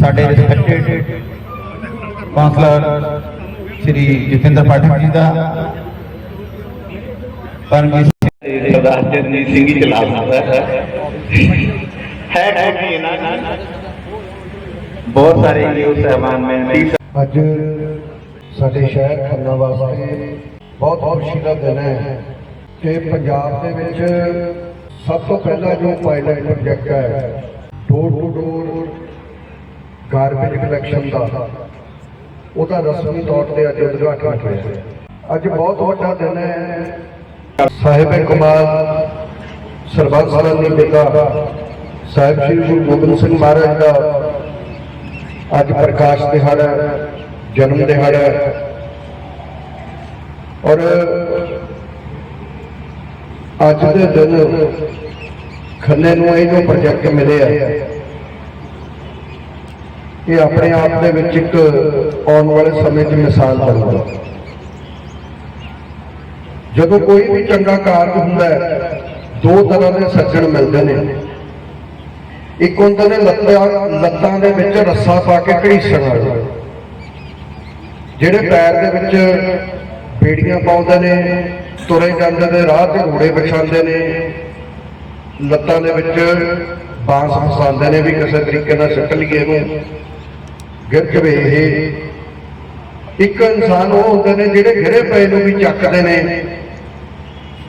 ਸਾਡੇ respected councillor Shri Jatinder Pathak ji ਦਾ, ਪਰਮਜੀਤ ਸਿੰਘ ਸਰਦਾਰ ਜਗਜੀਤ ਸਿੰਘ ਹੀ ਚਲਾ ਸਕਦਾ ਹੈ ਹੈ ਕੋਈ ਇਹਨਾਂ ਬਹੁਤ ਸਾਰੇ ਯੂਥ ਸਹਿਬਾਨ ਨੇ ਅੱਜ ਸਾਡੇ ਸ਼ਹਿਰ ਖੰਨਾ ਵਾਸਤੇ ਬਹੁਤ ਖੁਸ਼ੀ ਦਾ ਦਿਨ ਹੈ ਕਿ ਪੰਜਾਬ ਦੇ ਵਿੱਚ ਸਭ ਤੋਂ ਪਹਿਲਾ ਜੋ ਪਾਇਲਟ ਪ੍ਰੋਜੈਕਟ ਹੈ door to door garbage collection ਦਾ ਉਹਦਾ ਰਸਮੀ ਤੌਰ ਤੇ ਅੱਜ ਉਦਘਾਟਨ ਹੋਇਆ। ਅੱਜ ਬਹੁਤ ਵੱਡਾ ਦਿਨ ਹੈ। ਸਾਹਿਬ ਕਮਾਲ, ਸਰਬੱਤ ਸਲਾਨੀ ਪਿਤਾ ਸਾਹਿਬ ਸ੍ਰੀ ਗੁਰੂ ਗੋਬਿੰਦ ਸਿੰਘ ਮਹਾਰਾਜ ਦਾ ਅੱਜ ਪ੍ਰਕਾਸ਼ ਦਿਹਾੜਾ, ਜਨਮ ਦਿਹਾੜਾ। ਔਰ ਅੱਜ ਦੇ ਦਿਨ ਖੰਨੇ ਨੂੰ ਇਹ ਜੋ ਪ੍ਰੋਜੈਕਟ ਮਿਲਿਆ। ਇਹ ਆਪਣੇ ਆਪ ਦੇ ਵਿੱਚ ਇੱਕ ਆਉਣ ਵਾਲੇ ਸਮੇਂ 'ਚ ਮਿਸਾਲ ਬਣਦਾ ਜਦੋਂ ਕੋਈ ਵੀ ਚੰਗਾ ਕਾਰਜ ਹੁੰਦਾ ਹੈ, ਦੋ ਤਰ੍ਹਾਂ ਦੇ ਸੱਜਣ ਮਿਲਦੇ ਨੇ। ਇੱਕ ਹੁੰਦੇ ਨੇ ਲੱਤਾਂ ਲੱਤਾਂ ਦੇ ਵਿੱਚ ਰੱਸਾ ਪਾ ਕੇ ਘੜੀਸਣ ਵਾਲੇ। ਜਿਹੜੇ ਪੈਰ ਦੇ ਵਿੱਚ ਬੇੜੀਆਂ ਪਾਉਂਦੇ ਨੇ, ਤੁਰੇ ਜਾਂਦੇ ਨੇ, ਰਾਹ ਤੇ ਘੋੜੇ ਵਿਛਾਉਂਦੇ ਨੇ, ਲੱਤਾਂ ਦੇ ਵਿੱਚ ਬਾਂਸ ਫਸਾਉਂਦੇ ਨੇ ਵੀ ਕਿਸੇ ਤਰੀਕੇ ਨਾਲ ਸਿੱਟ ਲਈਏ ਇਹਨੂੰ। ਗਿਰਜਵੇ ਇਹ। ਇੱਕ ਇਨਸਾਨ ਉਹ ਹੁੰਦੇ ਨੇ ਜਿਹੜੇ ਘਿਰੇ ਪਏ ਨੂੰ ਵੀ ਚੱਕਦੇ ਨੇ।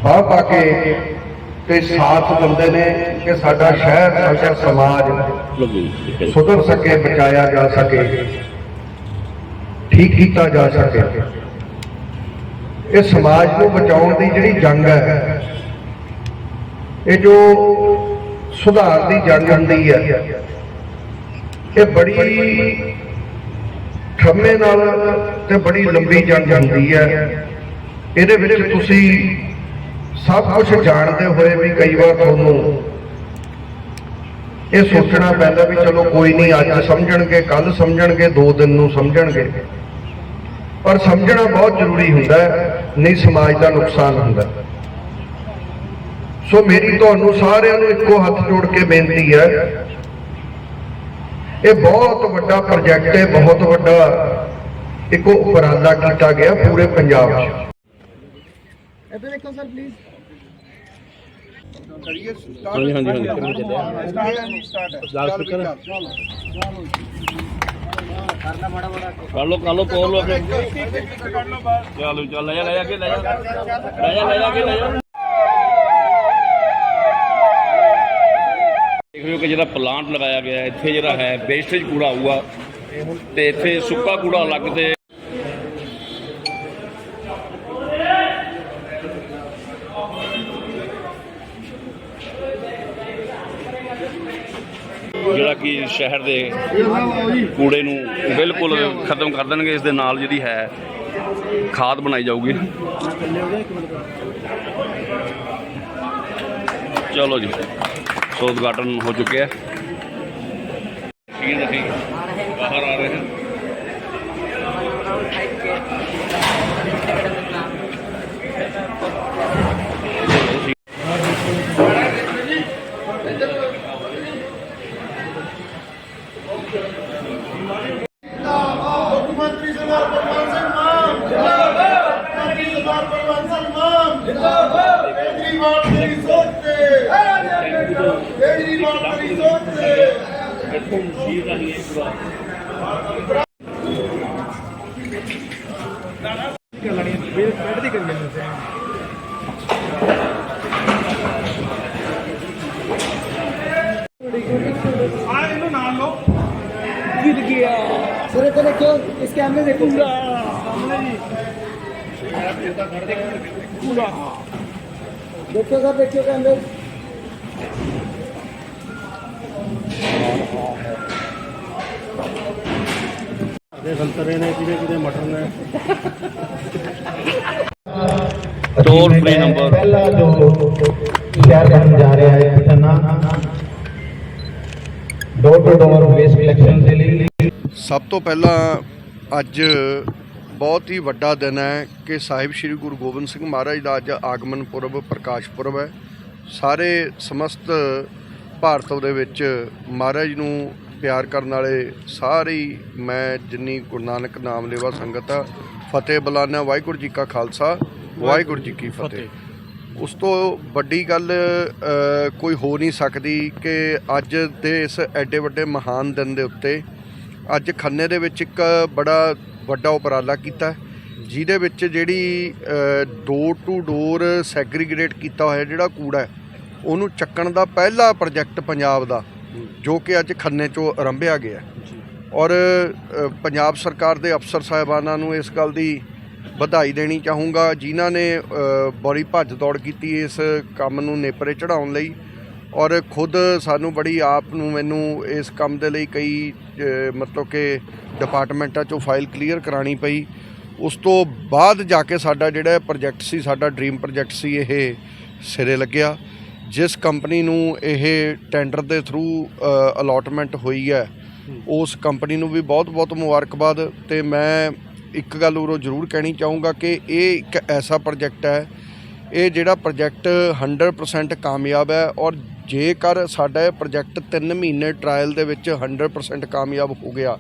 ਬਾਹ ਪਾ ਕੇ ਤੇ ਸਾਥ ਦਿੰਦੇ ਨੇ ਕਿ ਸਾਡਾ ਸ਼ਹਿਰ, ਸਾਡਾ ਸਮਾਜ ਸੁਧਰ ਸਕੇ, ਬਚਾਇਆ ਜਾ ਸਕੇ, ਠੀਕ ਕੀਤਾ ਜਾ ਸਕੇ। ਇਹ ਸਮਾਜ ਨੂੰ ਬਚਾਉਣ ਦੀ ਜਿਹੜੀ ਜੰਗ ਹੈ, ਇਹ ਜੋ ਸੁਧਾਰ ਦੀ ਜੰਗ ਹੁੰਦੀ ਹੈ, ਇਹ ਬੜੀ ਖੰਮੇ ਨਾਲ ਤੇ ਬੜੀ ਲੰਬੀ ਜੰਗ ਹੁੰਦੀ ਹੈ। ਇਹਦੇ ਵਿੱਚ ਤੁਸੀਂ ਸਭ ਕੁਝ ਜਾਣਦੇ ਹੋਏ ਵੀ ਕਈ ਵਾਰ ਤੁਹਾਨੂੰ ਇਹ ਸੋਚਣਾ ਪੈਂਦਾ ਵੀ ਚਲੋ ਕੋਈ ਨਹੀਂ, ਅੱਜ ਸਮਝਣਗੇ ਕੱਲ ਸਮਝਣਗੇ, ਦੋ ਦਿਨ ਨੂੰ ਸਮਝਣਗੇ। ਪਰ ਸਮਝਣਾ ਬਹੁਤ ਜ਼ਰੂਰੀ ਹੁੰਦਾ ਨਹੀਂ ਸਮਾਜ ਦਾ ਨੁਕਸਾਨ ਹੁੰਦਾ। ਸੋ ਮੇਰੀ ਤੁਹਾਨੂੰ ਸਾਰਿਆਂ ਨੂੰ ਇੱਕੋ ਹੱਥ ਜੋੜ ਕੇ ਬੇਨਤੀ ਹੈ ਇਹ ਬਹੁਤ ਵੱਡਾ ਪ੍ਰੋਜੈਕਟ ਹੈ ਬਹੁਤ ਵੱਡਾ ਇੱਕ ਉਪਰਾਲਾ ਕੀਤਾ ਗਿਆ ਪੂਰੇ ਪੰਜਾਬ 'ਚ ਇੱਧਰ ਦੇਖੋ ਸਰ ਪਲੀਜ਼ ਹਾਂਜੀ ਹਾਂਜੀ ਹਾਂਜੀ ਲਾਸਟ ਸਪੀਕਰ ਕਰ ਲੋ ਕਰ ਲੋ ਤੋੜ ਲੋ ਆਪਣੇ ਚਲੋ ਚੱਲ ਲੈ ਜਾ ਲੈ ਜਾ ਕੇ ਲੈ ਜਾ ਲੈ ਜਾ ਲੈ ਜਾ ਕੇ ਲੈ ਜਾ ਦੇਖ ਕਿ ਜਿਹੜਾ ਪਲਾਂਟ ਲਗਾਇਆ ਗਿਆ ਇੱਥੇ ਜਿਹੜਾ ਹੈ ਵੇਸਟੇਜ ਕੂੜਾ ਆਊਗਾ ਤੇ ਇੱਥੇ ਸੁੱਕਾ ਕੂੜਾ ਅਲੱਗ ਤੇ ਜਿਹੜਾ ਕਿ ਸ਼ਹਿਰ ਦੇ ਕੂੜੇ ਨੂੰ ਬਿਲਕੁਲ ਖਤਮ ਕਰ ਦੇਣਗੇ, ਇਸ ਦੇ ਨਾਲ ਜਿਹੜੀ ਹੈ, ਖਾਦ ਬਣਾਈ ਜਾਊਗੀ। ਚਲੋ ਜੀ। ਸੋ ਉਦਘਾਟਨ ਹੋ ਚੁੱਕਿਆ ਹੈ ਠੀਕ ਹੈ ਠੀਕ ਹੈ। ਬਾਹਰ ਆ ਰਹੇ ਹਨ ਮੁੱਖ ਮੰਤਰੀ ਸਰਦਾਰ ਭਗਵੰਤ ਸਿੰਘ ਮਾਨ ਜਿੰਦਾਬਾਦ ਮੰਤਰੀ ਸਰਦਾਰ ਭਗਵੰਤ ਸਿੰਘ ਮਾਨ ਜਿੰਦਾਬਾਦ ਕੇਜਰੀਵਾਲ ਤੇਰੀ ਸੋਚ ਤੇ ਕੇਜਰੀਵਾਲ ਤੇਰੀ ਸੋਚ ਤੇ सर इधर देखो इस कैमरे देखो देखो सर देखियो कैमरे ਟੋਲ ਫ੍ਰੀ ਨੰਬਰ ਪਹਿਲਾ ਜੋ ਸ਼ਹਿਰ ਬਣਨ ਜਾ ਰਿਹਾ ਹੈ Patna door to door waste collection ਦੇ ਲਈ। ਸਭ ਤੋਂ ਪਹਿਲਾਂ ਅੱਜ ਬਹੁਤ ਹੀ ਵੱਡਾ ਦਿਨ ਹੈ ਕਿ ਸਾਹਿਬ ਸ੍ਰੀ ਗੁਰੂ ਗੋਬਿੰਦ ਸਿੰਘ ਮਹਾਰਾਜ ਦਾ ਅੱਜ ਆਗਮਨ ਪੁਰਬ ਪ੍ਰਕਾਸ਼ ਪੁਰਬ ਹੈ। ਸਾਰੇ ਸਮਸਤ ਭਾਰਤ ਦੇ ਵਿੱਚ ਮਹਾਰਾਜ ਨੂੰ ਪਿਆਰ ਕਰਨ ਵਾਲੇ ਸਾਰੇ ਮੈਂ ਜਿੰਨੀ ਗੁਰੂ ਨਾਨਕ ਨਾਮ ਲੇਵਾ ਸੰਗਤ ਆ ਫਤਿਹ ਬੁਲਾਣਾ ਵਾਹਿਗੁਰੂ ਜੀ ਕਾ ਖਾਲਸਾ ਵਾਹਿਗੁਰੂ ਜੀ ਕੀ ਫਤਿਹ। ਉਸ ਤੋਂ ਵੱਡੀ ਗੱਲ ਕੋਈ ਹੋ ਨਹੀਂ ਸਕਦੀ ਕਿ ਅੱਜ ਦੇ ਇਸ ਐਡੇ ਵੱਡੇ ਮਹਾਨ ਦਿਨ ਦੇ ਉੱਤੇ ਅੱਜ ਖੰਨੇ ਦੇ ਵਿੱਚ ਇੱਕ ਬੜਾ ਵੱਡਾ ਉਪਰਾਲਾ ਕੀਤਾ ਜਿਹਦੇ ਵਿੱਚ ਜਿਹੜੀ ਡੋਰ ਟੂ ਡੋਰ ਸੈਗਰੀਗੇਟ ਕੀਤਾ ਹੋਇਆ ਜਿਹੜਾ ਕੂੜਾ ਹੈ ਉਹਨੂੰ ਚੱਕਣ ਦਾ ਪਹਿਲਾ ਪ੍ਰੋਜੈਕਟ ਪੰਜਾਬ ਦਾ ਜੋ ਕਿ ਅੱਜ ਖੰਨੇ ਚੋਂ ਆਰੰਭਿਆ ਗਿਆ ਔਰ ਪੰਜਾਬ ਸਰਕਾਰ ਦੇ ਅਫਸਰ ਸਾਹਿਬਾਨਾਂ ਨੂੰ ਇਸ ਗੱਲ ਦੀ ਵਧਾਈ ਦੇਣੀ ਚਾਹੂੰਗਾ ਜਿਨ੍ਹਾਂ ਨੇ ਬੜੀ ਭੱਜ ਦੌੜ ਕੀਤੀ ਇਸ ਕੰਮ ਨੂੰ ਨੇਪਰੇ ਚੜਾਉਣ ਲਈ। ਔਰ ਖੁਦ ਸਾਨੂੰ ਬੜੀ ਆਪ ਨੂੰ ਮੈਨੂੰ ਇਸ ਕੰਮ ਦੇ ਲਈ ਕਈ ਮਤਲਬ ਕਿ ਡਿਪਾਰਟਮੈਂਟਾਂ ਚੋਂ ਫਾਈਲ ਕਲੀਅਰ ਕਰਾਣੀ ਪਈ। ਉਸ ਤੋਂ ਬਾਅਦ ਜਾ ਕੇ ਸਾਡਾ ਜਿਹੜਾ ਪ੍ਰੋਜੈਕਟ ਸੀ ਸਾਡਾ ਡ੍ਰੀਮ ਪ੍ਰੋਜੈਕਟ ਸੀ ਇਹ ਸਿਰੇ ਲੱਗਿਆ। ਜਿਸ ਕੰਪਨੀ ਨੂੰ ਇਹ ਟੈਂਡਰ ਦੇ ਥਰੂ ਅਲਾਟਮੈਂਟ ਹੋਈ ਹੈ ਉਸ ਕੰਪਨੀ ਨੂੰ ਵੀ ਬਹੁਤ-ਬਹੁਤ ਮੁਬਾਰਕਬਾਦ ਤੇ ਮੈਂ ਇੱਕ ਗੱਲ ਉਰੋਂ ਜ਼ਰੂਰ ਕਹਿਣੀ ਚਾਹੂੰਗਾ ਕਿ ਇਹ ਇੱਕ ਐਸਾ ਪ੍ਰੋਜੈਕਟ ਹੈ ਇਹ ਜਿਹੜਾ ਪ੍ਰੋਜੈਕਟ 100% ਕਾਮਯਾਬ ਹੈ ਔਰ ਜੇਕਰ ਸਾਡਾ ਇਹ ਪ੍ਰੋਜੈਕਟ 3 ਮਹੀਨੇ ਟਰਾਇਲ ਦੇ ਵਿੱਚ 100% ਕਾਮਯਾਬ ਹੋ ਗਿਆ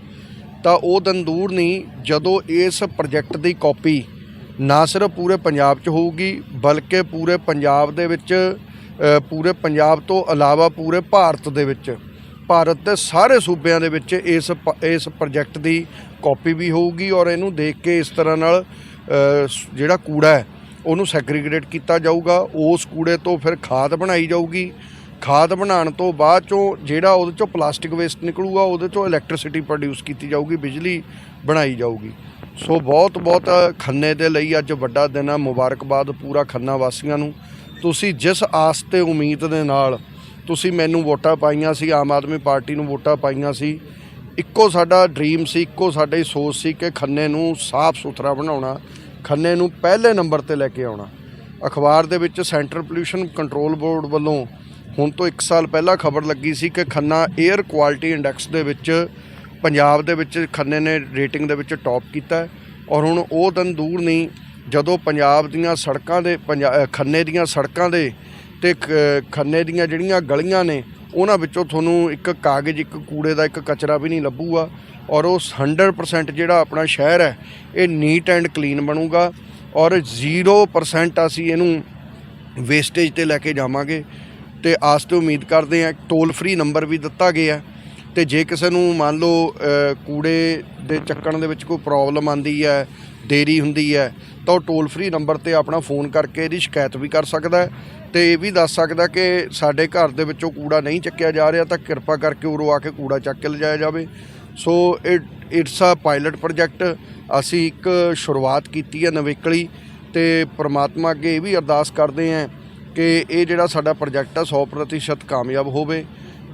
ਤਾਂ ਉਹ ਦਿਨ ਦੂਰ ਨਹੀਂ ਜਦੋਂ ਇਸ ਪ੍ਰੋਜੈਕਟ ਦੀ ਕਾਪੀ ਨਾ ਸਿਰਫ ਪੂਰੇ ਪੰਜਾਬ 'ਚ ਹੋਊਗੀ ਬਲਕਿ ਪੂਰੇ ਪੰਜਾਬ ਦੇ ਵਿੱਚ ਪੂਰੇ ਪੰਜਾਬ ਤੋਂ ਇਲਾਵਾ ਪੂਰੇ ਭਾਰਤ ਦੇ ਵਿੱਚ, ਭਾਰਤ ਦੇ ਸਾਰੇ ਸੂਬਿਆਂ ਦੇ ਵਿੱਚ ਇਸ ਪ- ਇਸ ਪ੍ਰੋਜੈਕਟ ਦੀ ਕਾਪੀ ਵੀ ਹੋਊਗੀ ਔਰ ਇਹਨੂੰ ਦੇਖ ਕੇ ਇਸ ਤਰ੍ਹਾਂ ਨਾਲ ਜਿਹੜਾ ਕੂੜਾ ਹੈ, ਉਹਨੂੰ ਸੈਗਰੀਗੇਟ ਕੀਤਾ ਜਾਊਗਾ। ਉਸ ਕੂੜੇ ਤੋਂ ਫਿਰ ਖਾਦ ਬਣਾਈ ਜਾਊਗੀ। ਖਾਦ ਬਣਾਉਣ ਤੋਂ ਬਾਅਦ ਚੋਂ ਜਿਹੜਾ ਉਹਦੇ ਚੋਂ ਪਲਾਸਟਿਕ ਵੇਸਟ ਨਿਕਲੂਗਾ, ਉਹਦੇ ਚੋਂ ਇਲੈਕਟ੍ਰਿਸਿਟੀ ਪ੍ਰੋਡਿਊਸ ਕੀਤੀ ਜਾਊਗੀ, ਬਿਜਲੀ ਬਣਾਈ ਜਾਊਗੀ। ਸੋ ਬਹੁਤ ਬਹੁਤ ਖੰਨੇ ਦੇ ਲਈ ਅੱਜ ਵੱਡਾ ਦਿਨ ਆ, ਮੁਬਾਰਕਬਾਦ ਪੂਰਾ ਖੰਨਾ ਵਾਸੀਆਂ ਨੂੰ। ਤੁਸੀਂ ਜਿਸ ਆਸ ਤੇ ਉਮੀਦ ਦੇ ਨਾਲ ਤੁਸੀਂ ਮੈਨੂੰ ਵੋਟਾਂ ਪਾਈਆਂ ਸੀ, ਆਮ ਆਦਮੀ ਪਾਰਟੀ ਨੂੰ ਵੋਟਾਂ ਪਾਈਆਂ ਸੀ, ਇੱਕੋ ਸਾਡਾ ਡ੍ਰੀਮ ਸੀ, ਇੱਕੋ ਸਾਡੀ ਸੋਚ ਸੀ ਕਿ ਖੰਨੇ ਨੂੰ ਸਾਫ਼ ਸੁਥਰਾ ਬਣਾਉਣਾ, ਖੰਨੇ ਨੂੰ ਪਹਿਲੇ ਨੰਬਰ ਤੇ ਲੈ ਕੇ ਆਉਣਾ। ਅਖਬਾਰ ਦੇ ਵਿੱਚ ਸੈਂਟਰ ਪੋਲਿਊਸ਼ਨ ਕੰਟਰੋਲ ਬੋਰਡ ਵੱਲੋਂ ਹੁਣ ਤੋਂ 1 ਸਾਲ ਪਹਿਲਾਂ ਖਬਰ ਲੱਗੀ ਸੀ ਕਿ ਖੰਨਾ 에ਅਰ ਕੁਆਲਿਟੀ ਇੰਡੈਕਸ ਦੇ ਵਿੱਚ, ਪੰਜਾਬ ਦੇ ਵਿੱਚ ਖੰਨੇ ਨੇ ਰੇਟਿੰਗ ਦੇ ਵਿੱਚ ਟੌਪ ਕੀਤਾ ਔਰ ਹੁਣ ਉਹ ਦਿਨ ਦੂਰ ਨਹੀਂ ਜਦੋਂ ਪੰਜਾਬ ਦੀਆਂ ਸੜਕਾਂ ਦੇ, ਪੰਜਾ- ਖੰਨੇ ਦੀਆਂ ਸੜਕਾਂ ਦੇ ਤੇ ਖ- ਖੰਨੇ ਦੀਆਂ ਜਿਹੜੀਆਂ ਗਲੀਆਂ ਨੇ, ਉਹਨਾਂ ਵਿੱਚੋਂ ਤੁਹਾਨੂੰ ਇੱਕ ਕਾਗਜ਼, ਇੱਕ ਕੂੜੇ ਦਾ ਇੱਕ ਕਚਰਾ ਵੀ ਨਹੀਂ ਲੱਭੂਗਾ ਔਰ ਉਹ 100% ਜਿਹੜਾ ਆਪਣਾ ਸ਼ਹਿਰ ਹੈ, ਇਹ ਨੀਟ ਐਂਡ ਕਲੀਨ ਬਣੂਗਾ ਔਰ 0% ਅਸੀਂ ਇਹਨੂੰ ਵੇਸਟੇਜ ਤੇ ਲੈ ਕੇ ਜਾਵਾਂਗੇ ਤੇ ਆਸ ਤੇ ਉਮੀਦ ਕਰਦੇ ਹਾਂ ਟੋਲ ਫ੍ਰੀ ਨੰਬਰ ਵੀ ਦਿੱਤਾ ਗਿਆ ਹੈ ਤੇ ਜੇ ਕਿਸੇ ਨੂੰ ਮੰਨ ਲਓ ਕੂੜੇ ਦੇ ਚੱਕਣ ਦੇ ਵਿੱਚ ਕੋਈ ਪ੍ਰੋਬਲਮ ਆਂਦੀ ਹੈ ਦੇਰੀ ਹੁੰਦੀ ਹੈ, ਤਾਂ ਉਹ ਟੋਲ ਫ੍ਰੀ ਨੰਬਰ ਤੇ ਆਪਣਾ ਫੋਨ ਕਰਕੇ ਇਹਦੀ ਸ਼ਿਕਾਇਤ ਵੀ ਕਰ ਸਕਦਾ ਹੈ ਤੇ ਇਹ ਵੀ ਦੱਸ ਸਕਦਾ ਕਿ ਸਾਡੇ ਘਰ ਦੇ ਵਿੱਚੋਂ ਕੂੜਾ ਨਹੀਂ ਚੱਕਿਆ ਜਾ ਰਿਹਾ, ਤਾਂ ਕਿਰਪਾ ਕਰਕੇ ਉਰੋਂ ਆ ਕੇ ਕੂੜਾ ਚੱਕ ਕੇ ਲਿਜਾਇਆ ਜਾਵੇ। So it it's a pilot project ਅਸੀਂ ਇੱਕ ਸ਼ੁਰੂਆਤ ਕੀਤੀ ਹੈ ਨਵੇਕਲੀ ਤੇ ਪ੍ਰਮਾਤਮਾ ਅੱਗੇ ਇਹ ਵੀ ਅਰਦਾਸ ਕਰਦੇ ਹਾਂ ਕਿ ਇਹ ਜਿਹੜਾ ਸਾਡਾ ਪ੍ਰੋਜੈਕਟ ਆ 100% ਕਾਮਯਾਬ ਹੋਵੇ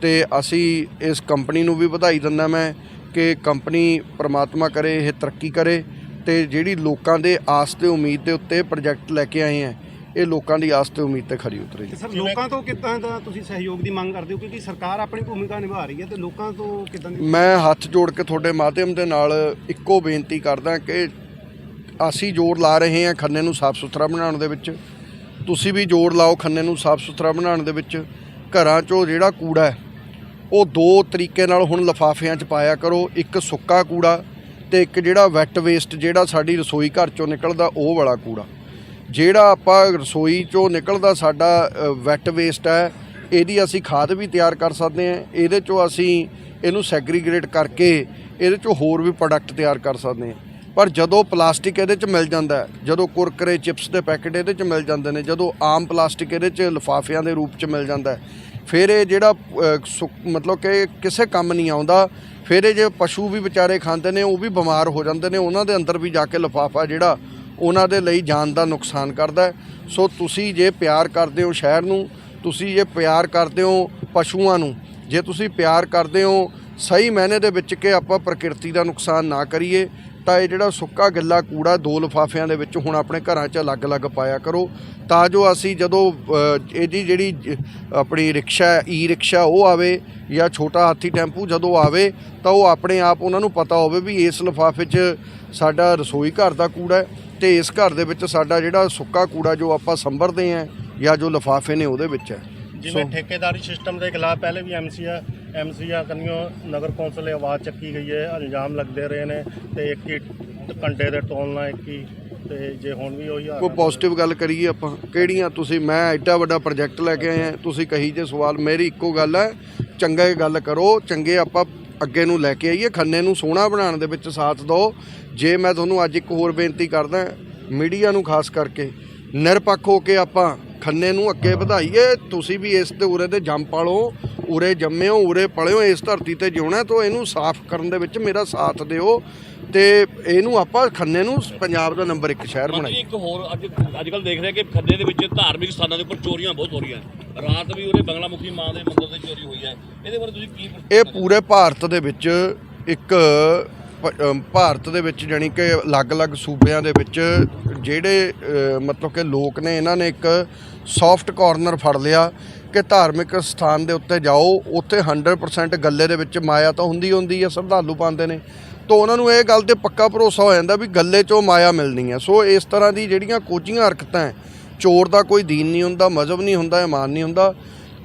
ਤੇ ਅਸੀਂ ਇਸ ਕੰਪਨੀ ਨੂੰ ਵੀ ਵਧਾਈ ਦਿੰਦਾ ਮੈਂ ਕਿ ਕੰਪਨੀ ਪ੍ਰਮਾਤਮਾ ਕਰੇ, ਇਹ ਤਰੱਕੀ ਕਰੇ ਤੇ ਜਿਹੜੀ ਲੋਕਾਂ ਦੇ ਆਸ ਤੇ ਉਮੀਦ ਦੇ ਉੱਤੇ ਪ੍ਰੋਜੈਕਟ ਲੈ ਕੇ ਆਏ ਆ ਇਹ ਲੋਕਾਂ ਦੀ ਆਸ ਤੇ ਉਮੀਦ ਤੇ ਖਰੀ ਉਤਰੇ ਜੀ। ਸਰ ਲੋਕਾਂ ਤੋਂ ਕਿੱਦਾਂ ਦਾ ਤੁਸੀਂ ਸਹਿਯੋਗ ਦੀ ਮੰਗ ਕਰਦੇ ਹੋ? ਕਿਉਂਕਿ ਸਰਕਾਰ ਆਪਣੀ ਭੂਮਿਕਾ ਨਿਭਾ ਰਹੀ ਹੈ ਤੇ ਲੋਕਾਂ ਤੋਂ ਕਿੱਦਾਂ ਦੀ ਮੈਂ ਹੱਥ ਜੋੜ ਕੇ ਤੁਹਾਡੇ ਮਾਧਿਅਮ ਦੇ ਨਾਲ ਇੱਕੋ ਬੇਨਤੀ ਕਰਦਾ ਕਿ ਅਸੀਂ ਜੋਰ ਲਾ ਰਹੇ ਹਾਂ ਖੰਨੇ ਨੂੰ ਸਾਫ਼ ਸੁਥਰਾ ਬਣਾਉਣ ਦੇ ਵਿੱਚ। ਤੁਸੀਂ ਵੀ ਜੋਰ ਲਾਓ ਖੰਨੇ ਨੂੰ ਸਾਫ਼ ਸੁਥਰਾ ਬਣਾਉਣ ਦੇ ਵਿੱਚ। ਘਰਾਂ 'ਚੋਂ ਜਿਹੜਾ ਕੂੜਾ ਹੈ ਉਹ ਦੋ ਤਰੀਕੇ ਨਾਲ ਹੁਣ ਲਿਫਾਫਿਆਂ 'ਚ ਪਾਇਆ ਕਰੋ। ਇੱਕ ਸੁੱਕਾ ਕੂੜਾ ਤੇ ਇੱਕ ਜਿਹੜਾ ਵੈਟ ਵੇਸਟ ਜਿਹੜਾ ਸਾਡੀ ਰਸੋਈ ਘਰ 'ਚੋਂ ਨਿਕਲਦਾ ਉਹ ਵਾਲਾ ਕੂੜਾ। ਜਿਹੜਾ ਆਪਾਂ ਰਸੋਈ 'ਚੋਂ ਨਿਕਲਦਾ ਸਾਡਾ ਵੈਟ ਵੇਸਟ ਹੈ, ਇਹਦੀ ਅਸੀਂ ਖਾਦ ਵੀ ਤਿਆਰ ਕਰ ਸਕਦੇ ਹਾਂ, ਇਹਦੇ 'ਚੋਂ ਅਸੀਂ ਇਹਨੂੰ ਸੈਗਰੀਗੇਟ ਕਰਕੇ ਇਹਦੇ 'ਚੋਂ ਹੋਰ ਵੀ ਪ੍ਰੋਡਕਟ ਤਿਆਰ ਕਰ ਸਕਦੇ ਹਾਂ। ਪਰ ਜਦੋਂ ਪਲਾਸਟਿਕ ਇਹਦੇ 'ਚ ਮਿਲ ਜਾਂਦਾ ਜਦੋਂ ਕੁਰਕਰੇ, ਚਿਪਸ ਦੇ ਪੈਕੇਟ ਇਹਦੇ 'ਚ ਮਿਲ ਜਾਂਦੇ ਨੇ, ਜਦੋਂ ਆਮ ਪਲਾਸਟਿਕ ਇਹਦੇ 'ਚ ਲਿਫਾਫਿਆਂ ਦੇ ਰੂਪ 'ਚ ਮਿਲ ਜਾਂਦਾ ਫਿਰ ਇਹ ਜਿਹੜਾ ਅ, ਮਤਲਬ ਕਿ ਕਿਸੇ ਕੰਮ ਨਹੀਂ ਆਉਂਦਾ ਫਿਰ ਇਹ ਜੇ ਪਸ਼ੂ ਵੀ ਵਿਚਾਰੇ ਖਾਂਦੇ ਨੇ ਉਹ ਵੀ ਬਿਮਾਰ ਹੋ ਜਾਂਦੇ ਨੇ ਉਹਨਾਂ ਦੇ ਅੰਦਰ ਵੀ ਜਾ ਕੇ ਲਿਫਾਫਾ ਜਿਹੜਾ ਉਹਨਾਂ ਦੇ ਲਈ ਜਾਨ ਦਾ ਨੁਕਸਾਨ ਕਰਦਾ ਸੋ ਤੁਸੀਂ ਜੇ ਪਿਆਰ ਕਰਦੇ ਹੋ ਸ਼ਹਿਰ ਨੂੰ ਤੁਸੀਂ ਜੇ ਪਿਆਰ ਕਰਦੇ ਹੋ ਪਸ਼ੂਆਂ ਨੂੰ ਜੇ ਤੁਸੀਂ ਪਿਆਰ ਕਰਦੇ ਹੋ ਸਹੀ ਮਾਇਨੇ ਦੇ ਵਿੱਚ ਕਿ ਆਪਾਂ ਪ੍ਰਕਿਰਤੀ ਦਾ ਨੁਕਸਾਨ ਨਾ ਕਰੀਏ ਤਾਂ ਇਹ ਜਿਹੜਾ ਸੁੱਕਾ ਗਿੱਲਾ ਕੂੜਾ ਦੋ ਲਿਫਾਫਿਆਂ ਦੇ ਵਿੱਚ ਹੁਣ ਆਪਣੇ ਘਰਾਂ 'ਚ ਅਲੱਗ-ਅਲੱਗ ਪਾਇਆ ਕਰੋ। ਤਾਂ ਜੋ ਅਸੀਂ ਜਦੋਂ ਇਹਦੀ ਜਿਹੜੀ ਆਪਣੀ ਰਿਕਸ਼ਾ ਈ ਰਿਕਸ਼ਾ ਉਹ ਆਵੇ ਜਾਂ ਛੋਟਾ ਹਾਥੀ ਟੈਂਪੂ ਜਦੋਂ ਆਵੇ ਤਾਂ ਉਹ ਆਪਣੇ ਆਪ ਉਹਨਾਂ ਨੂੰ ਪਤਾ ਹੋਵੇ ਵੀ ਇਸ ਲਿਫਾਫੇ 'ਚ ਸਾਡਾ ਰਸੋਈ ਘਰ ਦਾ ਕੂੜਾ ਹੈ ਤੇ ਇਸ ਘਰ ਦੇ ਵਿੱਚ ਸਾਡਾ ਜਿਹੜਾ ਸੁੱਕਾ ਕੂੜਾ ਜੋ ਆਪਾਂ ਸੰਭਰਦੇ ਆਂ ਜਾਂ ਜੋ ਲਿਫਾਫੇ ਨੇ ਉਹਦੇ ਵਿੱਚ ਹੈ। ਜਿਵੇਂ ਠੇਕੇਦਾਰੀ ਸਿਸਟਮ ਦੇ ਖਿਲਾਫ ਪਹਿਲੇ ਵੀ ਐਮਸੀਆ ਐਮਸੀਆਂ ਕੰਨਿਓ ਨਗਰ ਕੌਂਸਲ ਆਵਾਜ਼ ਚੱਕੀ ਗਈ ਹੈ ਇਲਜ਼ਾਮ ਲੱਗਦੇ ਰਹੇ ਨੇ ਤੇ ਇੱਕ ਹੀ ਕੰਡੇ ਦੇ ਤੋਲਣਾ ਇੱਕ ਹੀ ਤੇ ਜੇ ਹੁਣ ਵੀ ਉਹੀ ਹਾਲ ਕੋਈ ਹੈ- ਪੋਜ਼ਿਟਿਵ ਗੱਲ ਕਰੀਏ ਆਪਾਂ ਕਿਹੜੀਆਂ ਤੁਸੀਂ ਮੈਂ ਐਡਾ ਵੱਡਾ ਪ੍ਰੋਜੈਕਟ ਲੈ ਕੇ ਆਏ ਆ ਤੁਸੀਂ ਕਹੀ ਜੇ ਸਵਾਲ ਮੇਰੀ ਇੱਕੋ ਗੱਲ ਹੈ ਚੰਗੇ ਗੱਲ ਕਰੋ ਚੰਗੇ ਆਪਾਂ ਅੱਗੇ ਨੂੰ ਲੈ ਕੇ ਆਈਏ ਖੰਨੇ ਨੂੰ ਸੋਹਣਾ ਬਣਾਉਣ ਦੇ ਵਿੱਚ ਸਾਥ ਦਿਓ। ਜੇ ਮੈਂ ਤੁਹਾਨੂੰ ਅੱਜ ਇੱਕ ਹੋਰ ਬੇਨਤੀ ਕਰਦਾ ਮੀਡੀਆ ਨੂੰ ਖਾਸ ਕਰਕੇ ਨਿਰਪੱਖ ਹੋ ਕੇ ਆਪਾਂ ਖੰਨੇ ਨੂੰ ਅੱਗੇ ਵਧਾਈਏ ਤੁਸੀਂ ਵੀ ਇਸ ਤੇ ਉਰੇ ਤੇ ਜੰਮ ਪਾਲੋ ਉਰੇ ਜੰਮੇ ਹੋ ਉਰੇ ਪਲਿਓ ਇਸ ਧਰਤੀ ਤੇ ਜਿਉਣਾ ਤਾਂ ਇਹਨੂੰ ਸਾਫ਼ ਕਰਨ ਦੇ ਵਿੱਚ ਮੇਰਾ ਸਾਥ ਦਿਓ ਤੇ ਇਹਨੂੰ ਆਪਾਂ ਖੰਨੇ ਨੂੰ ਪੰਜਾਬ ਦਾ ਨੰਬਰ 1 ਸ਼ਹਿਰ ਬਣਾਈਏ। ਇੱਕ ਹੋਰ ਅੱਜ ਅੱਜ ਕੱਲ ਦੇਖ ਰਹੇ ਕਿ ਖੰਨੇ ਦੇ ਵਿੱਚ ਧਾਰਮਿਕ ਸਥਾਨਾਂ ਦੇ ਉੱਪਰ ਚੋਰੀਆਂ ਬਹੁਤ ਹੋ ਰਹੀਆਂ ਰਾਤ ਵੀ ਉਹਦੇ ਬੰਗਲਾਮੁਖੀ ਮਾਂ ਦੇ ਮੰਦਿਰ ਤੇ ਚੋਰੀ ਹੋਈ ਹੈ। ਇਹਦੇ ਬਾਰੇ ਤੁਸੀਂ ਕੀ ਇਹ ਪੂਰੇ ਭਾਰਤ ਦੇ ਵਿੱਚ ਇੱਕ ਭਾਰਤ ਦੇ ਵਿੱਚ ਜਾਣੀ ਕਿ ਅਲੱਗ-ਅਲੱਗ ਸੂਬਿਆਂ ਦੇ ਵਿੱਚ ਜਿਹੜੇ ਮਤਲਬ ਕਿ ਲੋਕ ਨੇ, ਇਹਨਾਂ ਨੇ ਇੱਕ ਸੌਫਟ ਕਾਰਨਰ ਫੜ ਲਿਆ ਕਿ ਧਾਰਮਿਕ ਸਥਾਨ ਦੇ ਉੱਤੇ ਜਾਓ, ਉੱਥੇ 100% ਗੱਲੇ ਦੇ ਵਿੱਚ ਮਾਇਆ ਤਾਂ ਹੁੰਦੀ ਹੁੰਦੀ ਹੈ ਸ਼ਰਧਾਲੂ ਪਾਉਂਦੇ ਨੇ। ਤਾਂ ਉਹਨਾਂ ਨੂੰ ਇਹ ਗੱਲ ਤੇ ਪੱਕਾ ਭਰੋਸਾ ਹੋ ਜਾਂਦਾ ਵੀ ਗੱਲੇ 'ਚੋਂ ਮਾਇਆ ਮਿਲਣੀ ਹੈ ਸੋ ਇਸ ਤਰ੍ਹਾਂ ਦੀ ਜਿਹੜੀਆਂ ਕੋਝੀਆਂ ਹਰਕਤਾਂ ਹੈ ਚੋਰ ਦਾ ਕੋਈ ਦੀਨ ਨਹੀਂ ਹੁੰਦਾ, ਮਜ਼ਹਬ ਨਹੀਂ ਹੁੰਦਾ, ਇਮਾਨ ਨਹੀਂ ਹੁੰਦਾ।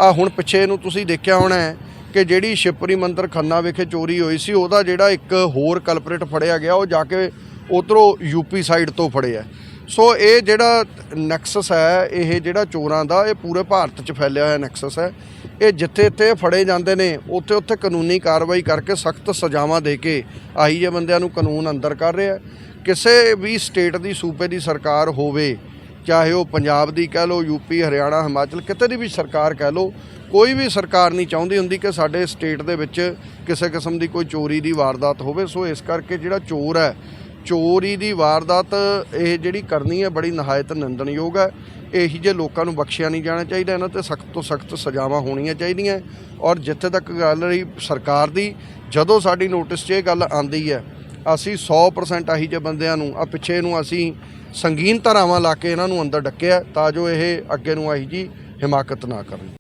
ਆ ਹੁਣ ਪਿੱਛੇ ਨੂੰ ਤੁਸੀਂ ਦੇਖਿਆ ਹੋਣਾ ਹੈ ਕਿ ਜਿਹੜੀ ਸ਼ਿਪਰੀ ਮੰਦਿਰ ਖੰਨਾ ਵਿਖੇ ਚੋਰੀ ਹੋਈ ਸੀ, ਉਹਦਾ ਜਿਹੜਾ ਇੱਕ ਹੋਰ ਕਲਪਰੇਟ ਫੜਿਆ ਗਿਆ, ਉਹ ਜਾ ਕੇ ਉਧਰੋਂ ਯੂਪੀ ਸਾਈਡ ਤੋਂ ਫੜਿਆ ਸੋ ਇਹ ਜਿਹੜਾ ਨੈਕਸਸ ਹੈ, ਇਹ ਜਿਹੜਾ ਚੋਰਾਂ ਦਾ, ਇਹ ਪੂਰੇ ਭਾਰਤ 'ਚ ਫੈਲਿਆ ਹੋਇਆ ਨੈਕਸਸ ਹੈ। ਇਹ ਜਿੱਥੇ ਇੱਥੇ ਫੜੇ ਜਾਂਦੇ ਨੇ, ਉੱਥੇ ਉੱਥੇ ਕਾਨੂੰਨੀ ਕਾਰਵਾਈ ਕਰਕੇ ਸਖਤ ਸਜ਼ਾਵਾਂ ਦੇ ਕੇ ਆਹੀ ਜੇ ਬੰਦਿਆਂ ਨੂੰ ਕਾਨੂੰਨ ਅੰਦਰ ਕਰ ਰਿਹਾ ਕਿਸੇ ਵੀ ਸਟੇਟ ਦੀ ਸੂਬੇ ਦੀ ਸਰਕਾਰ ਹੋਵੇ, ਚਾਹੇ ਉਹ ਪੰਜਾਬ ਦੀ ਕਹਿ ਲਓ ਯੂਪੀ ਹਰਿਆਣਾ, ਹਿਮਾਚਲ, ਕਿਤੇ ਦੀ ਵੀ ਸਰਕਾਰ ਕਹਿ ਲਓ ਕੋਈ ਵੀ ਸਰਕਾਰ ਨਹੀਂ ਚਾਹੁੰਦੀ ਹੁੰਦੀ ਕਿ ਸਾਡੇ ਸਟੇਟ ਦੇ ਵਿੱਚ ਕਿਸੇ ਕਿਸਮ ਦੀ ਕੋਈ ਚੋਰੀ ਦੀ ਵਾਰਦਾਤ ਹੋਵੇ। ਸੋ ਇਸ ਕਰਕੇ ਜਿਹੜਾ ਚੋਰ ਹੈ, ਚੋਰੀ ਦੀ ਵਾਰਦਾਤ ਇਹ ਜਿਹੜੀ ਕਰਨੀ ਹੈ ਬੜੀ ਨਹਾਇਤ ਨਿੰਦਣਯੋਗ ਹੈ। ਇਹੀ ਜੇ ਲੋਕਾਂ ਨੂੰ ਬਖਸ਼ਿਆ ਨਹੀਂ ਜਾਣਾ ਚਾਹੀਦਾ। ਇਹਨਾਂ ਤੇ ਸਖਤ ਤੋਂ ਸਖਤ ਸਜ਼ਾਵਾਂ ਹੋਣੀਆਂ ਚਾਹੀਦੀਆਂ ਔਰ ਜਿੱਥੇ ਤੱਕ ਗੱਲ ਰਹੀ ਸਰਕਾਰ ਦੀ, ਜਦੋਂ ਸਾਡੀ ਨੋਟਿਸ 'ਚ ਇਹ ਗੱਲ ਆਂਦੀ ਹੈ, ਅਸੀਂ 100% ਆਹੀ ਜੇ ਬੰਦਿਆਂ ਨੂੰ ਆ ਪਿੱਛੇ ਨੂੰ ਅਸੀਂ ਸੰਗੀਨ ਧਾਰਾਵਾਂ ਲਾ ਕੇ ਇਹਨਾਂ ਨੂੰ ਅੰਦਰ ਡੱਕਿਆ ਤਾਂ ਜੋ ਇਹ ਅੱਗੇ ਨੂੰ ਆਹੀ ਜੀ ਹਿਮਾਕਤ ਨਾ ਕਰਨ।